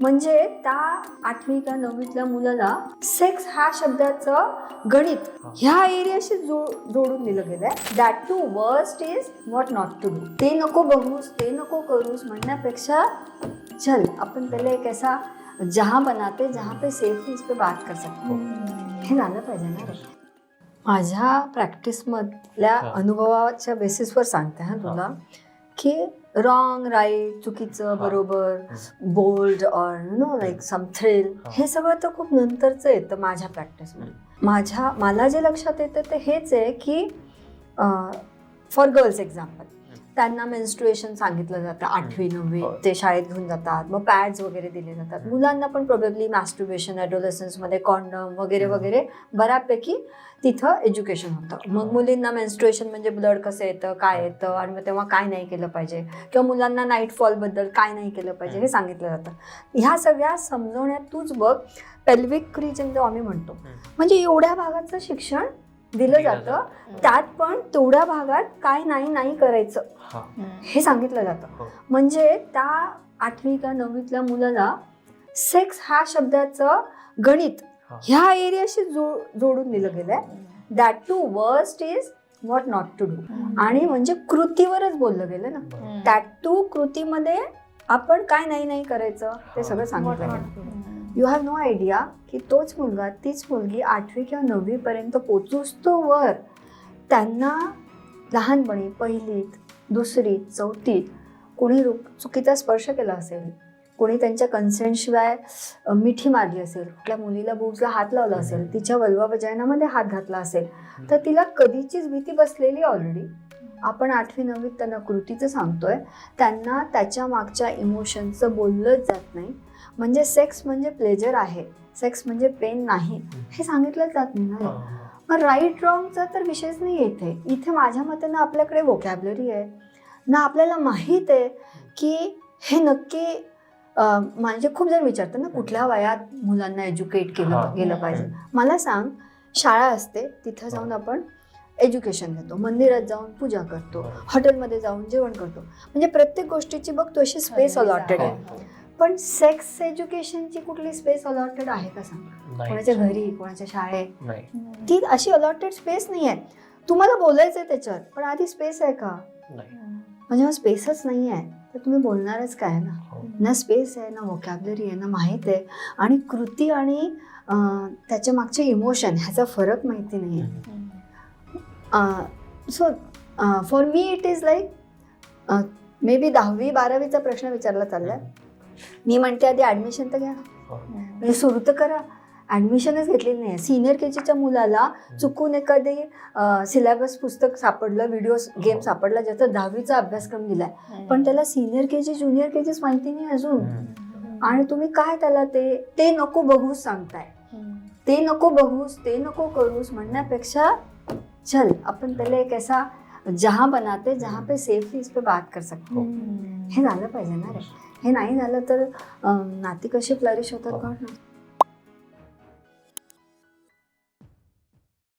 म्हणजे त्या आठवी का नववीतल्या मुलाला सेक्स हा शब्दाचं गणित ह्या एरियाशी जोडून दिलं गेलंय. That to worst is what not to do ते नको बघूस ते नको करूस म्हणण्यापेक्षा चल अपन पहले एक ऐसा जहां बनाते जहां पे सेफली इस पे बात कर सकतो. हे. झालं पाहिजे ना माझ्या प्रॅक्टिसमधल्या हा. अनुभवाच्या बेसिसवर सांगते हा तुला की रॉंग राईट चुकीचं बरोबर bold or no like some thrill हा. सगळं तर खूप नंतरचं येतं माझ्या प्रॅक्टिसमध्ये माझ्या मला जे लक्षात येतं ते हेच आहे की फॉर गर्ल्स एक्झाम्पल त्यांना मेन्स्ट्रुएशन सांगितलं जातं आठवी नववी. ते शाळेत घेऊन जातात मग पॅड्स वगैरे दिले जातात मुलांना पण प्रोबेबली मॅस्ट्रुबेशन ॲडोलेसन्समध्ये कॉन्डम वगैरे. वगैरे बऱ्यापैकी तिथं एज्युकेशन होतं मग हा. मुलींना मेन्स्ट्रुएशन म्हणजे ब्लड कसं येतं काय येतं आणि मग तेव्हा काय नाही केलं पाहिजे किंवा मुलांना नाईट फॉलबद्दल काय नाही केलं पाहिजे हे. सांगितलं जातं ह्या सगळ्या समजवण्यात तूच बघ पेल्विक रिजन जो आम्ही म्हणतो. म्हणजे एवढ्या भागाचं शिक्षण दिलं जातं. त्यात पण तेवढ्या भागात काय नाही नाही करायचं हा. हे सांगितलं जातं हो. म्हणजे त्या आठवी का नववीतल्या मुलाला सेक्स हा शब्दाचं गणित. ह्या एरियाशी जो जोडून दिलं गेलंय that to worst is what not to do आणि म्हणजे कृतीवरच बोललं गेलं ना. दॅट टू कृतीमध्ये आपण काय नाही नाही करायचं ते सगळं सांगितलं गेलं यू हॅव नो आयडिया की तोच मुलगा तीच मुलगी आठवी किंवा नववीपर्यंत पोचूस तो वर. त्यांना लहानपणी पहिलीत दुसरीत चौथीत कोणी रु- चुकीचा स्पर्श केला असेल कोणी त्यांच्या कन्सेंटशिवाय मिठी मारली असेल कुठल्या मुलीला बुबला हात लावला असेल तिच्या वल्वा वजायनामध्ये हात घातला असेल तर तिला कधीचीच भीती बसलेली ऑलरेडी आपण आठवी नववीत त्यांना कृतीचं सांगतोय. त्यांना त्याच्या मागच्या इमोशनचं बोललंच जात नाही. म्हणजे सेक्स म्हणजे प्लेजर आहे. सेक्स म्हणजे पेन नाही. हे सांगितलंच जात नाही ना. मग राईट रॉंगचा तर विषयच नाही इथे. इथे माझ्या मते ना आपल्याकडे वोकॅबलरी आहे. ना आपल्याला माहीत आहे की हे नक्की म्हणजे खूप जण विचारतात ना कुठल्या वयात मुलांना एज्युकेट केलं. गेलं पाहिजे. मला सांग शाळा असते तिथं जाऊन आपण एज्युकेशन घेतो मंदिरात जाऊन पूजा करतो. हॉटेलमध्ये जाऊन जेवण करतो. म्हणजे प्रत्येक गोष्टीची बघ तो अशी स्पेस अलॉटेड आहे. हो. पण सेक्स एज्युकेशनची कुठली स्पेस अलॉटेड आहे का सांग. कोणाच्या घरी कोणाच्या शाळेत? ती अशी अलॉटेड स्पेस नाही आहे. तुम्हाला बोलायचं आहे त्याच्यात पण आधी स्पेस आहे का? नाही. म्हणजे मग स्पेसच नाही आहे. तर तुम्ही बोलणारच काय ना? हो. ना स्पेस आहे ना वोकॅबलरी आहे ना माहीत आहे. आणि कृती आणि त्याच्या मागचे इमोशन ह्याचा फरक माहिती नाही आहे so for me it is like maybe दहावी बारावीचा प्रश्न विचारला चाललाय मी म्हणते आधी ॲडमिशन तर घ्या. हो. म्हणजे सुरू तर करा. ॲडमिशनच घेतलेली नाही सिनियर के जीच्या मुलाला चुकून एखादी सिलेबस पुस्तक सापडलं व्हिडिओ गेम सापडला ज्याचा दहावीचा अभ्यासक्रम दिलाय. पण त्याला senior K G junior K जीच माहिती नाही अजून. आणि तुम्ही काय त्याला ते ते नको बघूस सांगताय. ते नको बघूस ते नको करूस म्हणण्यापेक्षा चल अपन पहले एक ऐसा जहां बनाते जहां पे सेफली इस पे बात कर सकतो हो. हे झालं पाहिजे ना रे हे नाही झालं तर नाती कशी फ्लरिश होतात हो. कोण